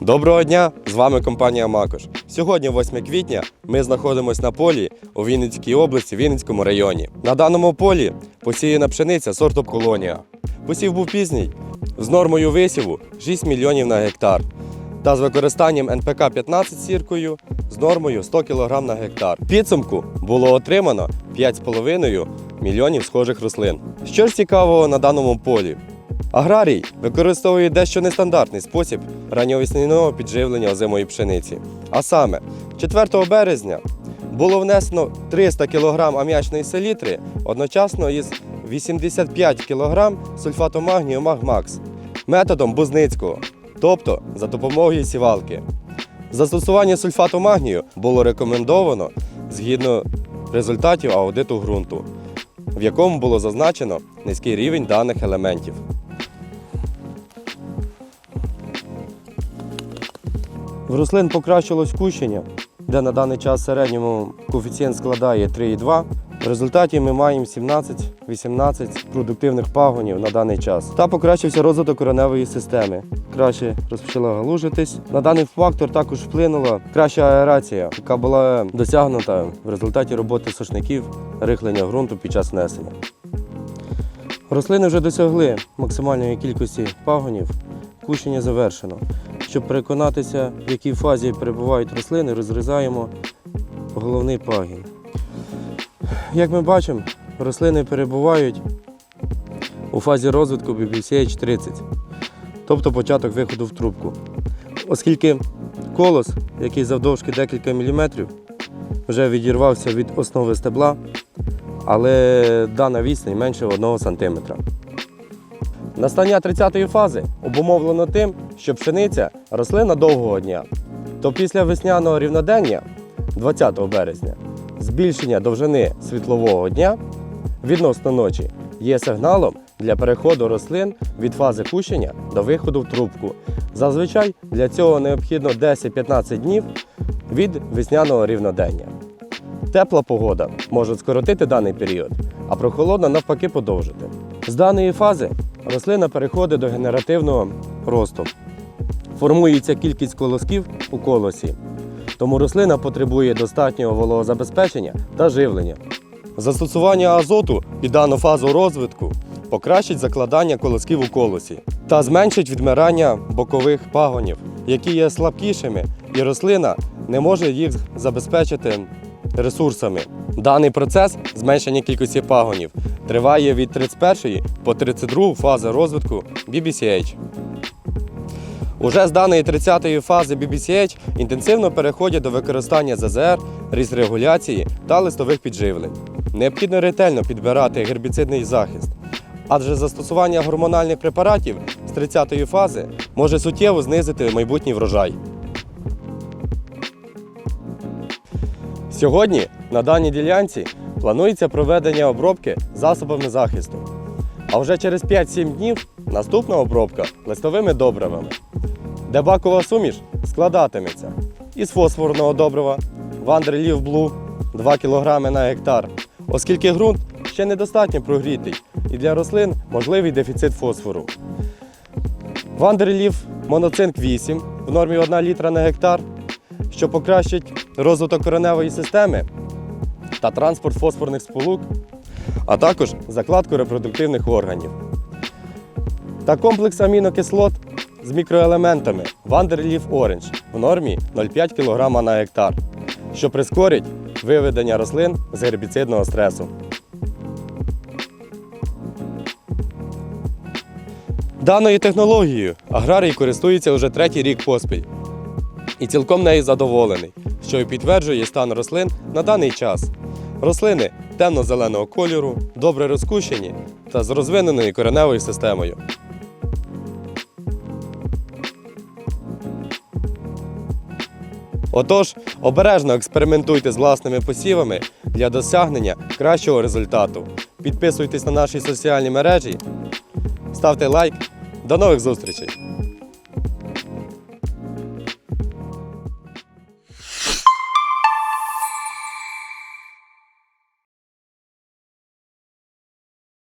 Доброго дня! З вами компанія Макош. Сьогодні, 8 квітня, ми знаходимося на полі у Вінницькій області, Вінницькому районі. На даному полі посіяна пшениця сорту колонія. Посів був пізній з нормою висіву 6 мільйонів на гектар та з використанням НПК 15 сіркою з нормою 100 кг на гектар. Підсумку було отримано 5,5 мільйонів схожих рослин. Що ж цікавого на даному полі? Аграрій використовує дещо нестандартний спосіб ранньовесняного підживлення озимої пшениці. А саме, 4 березня було внесено 300 кг ам'ячної селітри одночасно із 85 кг сульфату магнію Магмакс методом Бузницького, тобто за допомогою сівалки. Застосування сульфату магнію було рекомендовано згідно результатів аудиту ґрунту, в якому було зазначено низький рівень даних елементів. В рослин покращилось кущення, де на даний час середньому коефіцієнт складає 3,2. В результаті ми маємо 17-18 продуктивних пагонів на даний час. Та покращився розвиток кореневої системи. Краще розпочала галужитись. На даний фактор також вплинула краща аерація, яка була досягнута в результаті роботи сушників, рихлення ґрунту під час внесення. Рослини вже досягли максимальної кількості пагонів. Кущення завершено. Щоб переконатися, в якій фазі перебувають рослини, розрізаємо головний пагін. Як ми бачимо, рослини перебувають у фазі розвитку BBCH 30, тобто початок виходу в трубку. Оскільки колос, який завдовжки декілька міліметрів, вже відірвався від основи стебла, але дана відстань менше 1 см. Настання 30-ї фази обумовлено тим, що пшениця рослина довгого дня. То після весняного рівнодення 20 березня збільшення довжини світлового дня відносно ночі є сигналом для переходу рослин від фази кущення до виходу в трубку. Зазвичай для цього необхідно 10-15 днів від весняного рівнодення. Тепла погода може скоротити даний період, а прохолодна навпаки подовжити. З даної фази рослина переходить до генеративного росту. Формується кількість колосків у колосі, тому рослина потребує достатнього вологозабезпечення та живлення. Застосування азоту під дану фазу розвитку покращить закладання колосків у колосі та зменшить відмирання бокових пагонів, які є слабкішими, і рослина не може їх забезпечити ресурсами. Даний процес зменшення кількості пагонів триває від 31 по 32 фази розвитку BBCH. Уже з даної 30-ї фази BBCH інтенсивно переходять до використання ЗЗР, різрегуляції та листових підживлень. Необхідно ретельно підбирати гербіцидний захист, адже застосування гормональних препаратів з 30-ї фази може суттєво знизити майбутній врожай. Сьогодні на даній ділянці планується проведення обробки засобами захисту. А вже через 5-7 днів наступна обробка листовими добривами, де бакова суміш складатиметься із фосфорного добрива Вандерлів Блу 2 кг на гектар, оскільки ґрунт ще недостатньо прогрітий і для рослин можливий дефіцит фосфору. Вандерлів моноцинк 8 в нормі 1 літра на гектар, що покращить розвиток кореневої системи та транспорт фосфорних сполук, а також закладку репродуктивних органів. Та комплекс амінокислот з мікроелементами Vanderleaf Orange в нормі 0,5 кг на гектар, що прискорить виведення рослин з гербіцидного стресу. Даною технологією аграрій користується вже третій рік поспіль і цілком нею задоволений, що і підтверджує стан рослин на даний час. Рослини темно-зеленого кольору, добре розкущені та з розвиненою кореневою системою. Отож, обережно експериментуйте з власними посівами для досягнення кращого результату. Підписуйтесь на наші соціальні мережі, ставте лайк. До нових зустрічей!